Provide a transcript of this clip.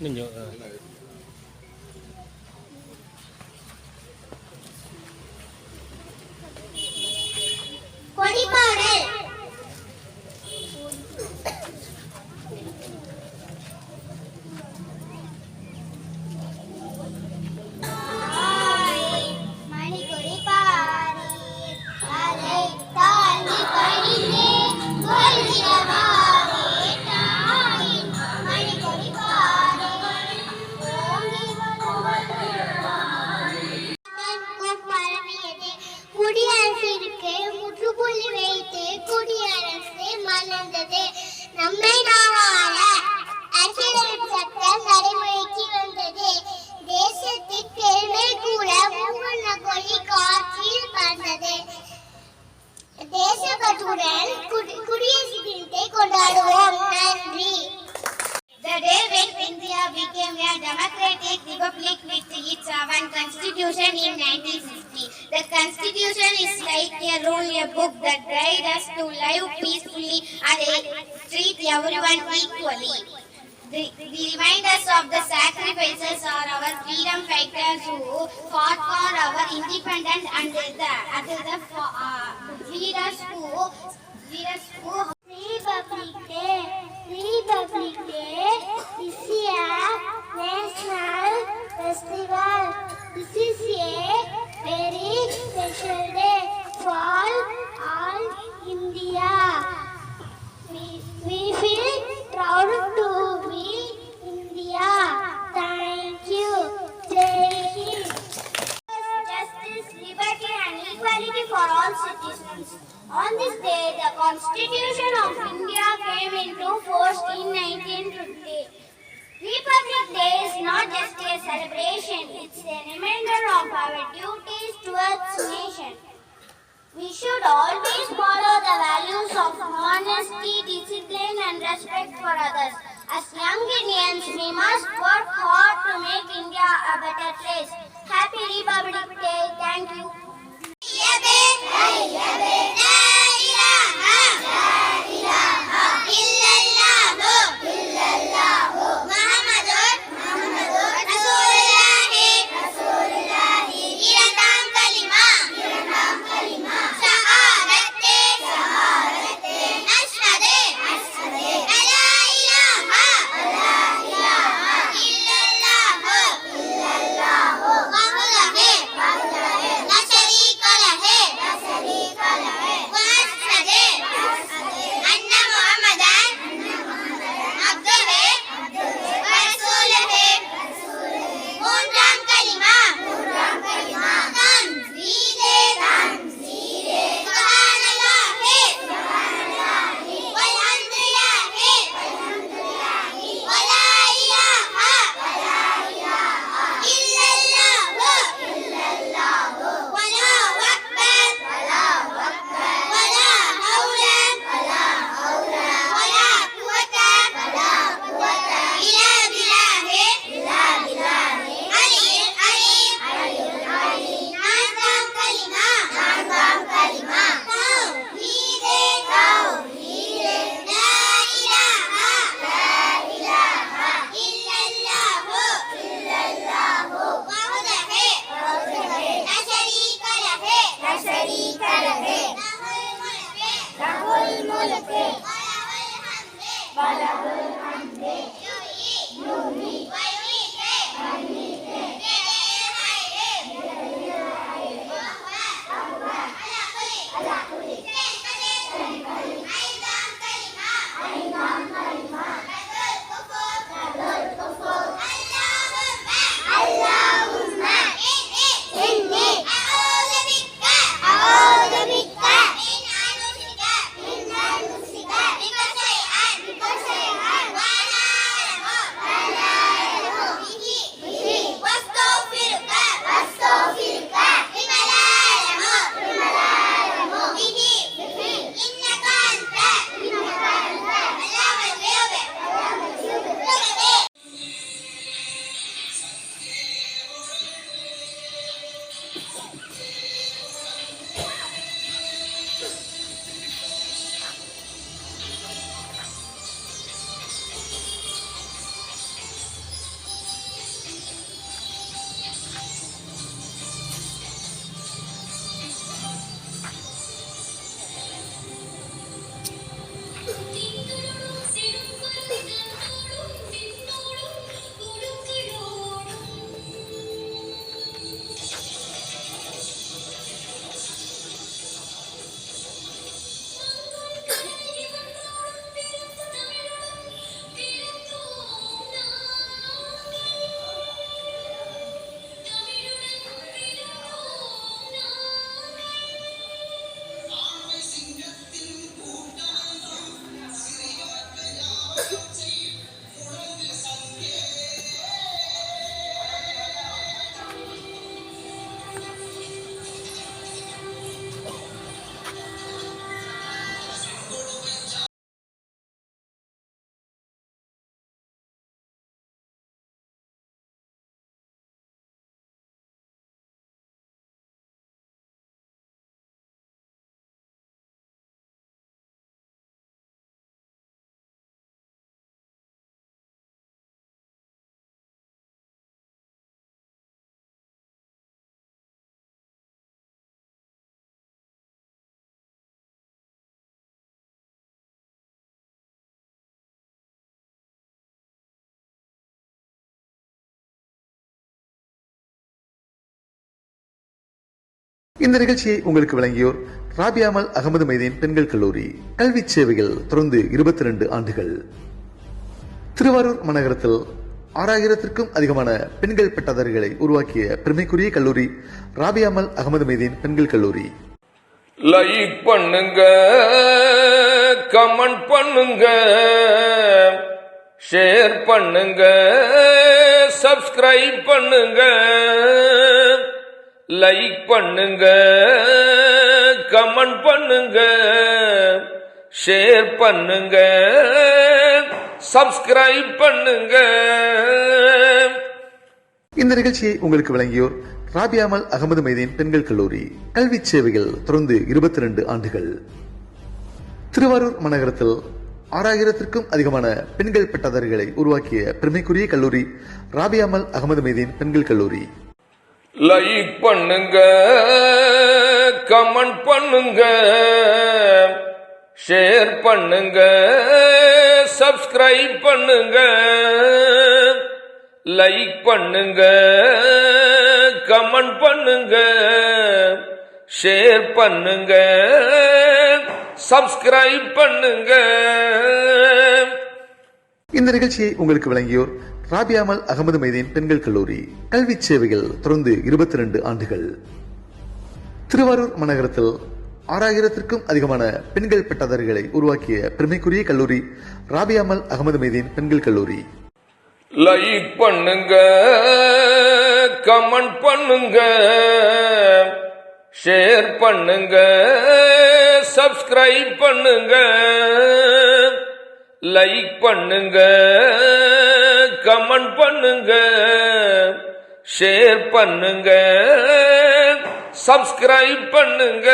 nó nhựa ờ, is like a rule, a book that guides us to live peacefully and treat everyone equally. The, the reminders of the sacrifices are our freedom fighters who fought for our independence and the, and the uh, leaders who leaders who not just a celebration, it's a reminder of our duties towards nation. We should always follow the values of honesty, discipline, and respect for others. As young Indians, we must work hard to இந்த நிகழ்ச்சியை உங்களுக்கு வழங்கியோர் ராபியாமல் அகமது மைதீன் பெண்கள் கல்லூரி. கல்வி சேவைகள் தொடர்ந்து இருபத்தி ரெண்டு ஆண்டுகள். திருவாரூர் மாநகரத்தில் ஆறாயிரத்திற்கும் அதிகமான பெண்கள் பட்டதாரிகளை உருவாக்கிய பெருமைக்குரிய கல்லூரி ராபியாமல் அகமது மைதீன் பெண்கள் கல்லூரி. லைக் பண்ணுங்க கமெண்ட் பண்ணுங்க ஷேர் பண்ணுங்க சப்ஸ்கிரைப் பண்ணுங்க. லைக் பண்ணுங்க கமெண்ட் பண்ணுங்க ஷேர் பண்ணுங்க சப்ஸ்கிரைப் பண்ணுங்க. இந்த நிகழ்ச்சியை உங்களுக்கு வழங்கியோர் ராபியாமல் அகமது மைதீன் பெண்கள் கல்லூரி. கல்வி சேவைகள் தொடர்ந்து இருபத்தி ரெண்டு ஆண்டுகள். திருவாரூர் மாநகரத்தில் ஆறாயிரத்திற்கும் அதிகமான பெண்கள் பட்டதாரிகளை உருவாக்கிய பெருமைக்குரிய கல்லூரி ராபியாமல் அகமது மைதீன் பெண்கள் கல்லூரி. லைக் பண்ணுங்க கமெண்ட் பண்ணுங்க ஷேர் பண்ணுங்க சப்ஸ்கிரைப் பண்ணுங்க லைக் பண்ணுங்க கமெண்ட் பண்ணுங்க ஷேர் பண்ணுங்க சப்ஸ்கிரைப் பண்ணுங்க. இந்த நிகழ்ச்சியை உங்களுக்கு வழங்கியோர் ராபியாமல் அகமது மைதீன் பெண்கள் கல்லூரி. கல்வி சேவைகள் தொடர்ந்து இருபத்தி ரெண்டு ஆண்டுகள். திருவாரூர் மாநகரத்தில் ஆறாயிரத்திற்கும் அதிகமான பெண்கள் பட்டதாரிகளை உருவாக்கிய பெருமைக்குரிய கல்லூரி ராபியாமல் அகமது மைதீன் பெண்கள் கல்லூரி. லைக் பண்ணுங்க கமெண்ட் பண்ணுங்க ஷேர் பண்ணுங்க சப்ஸ்கிரைப் பண்ணுங்க லைக் பண்ணுங்க. கமெண்ட் பண்ணுங்க ஷேர் பண்ணுங்க சப்ஸ்கிரைப் பண்ணுங்க.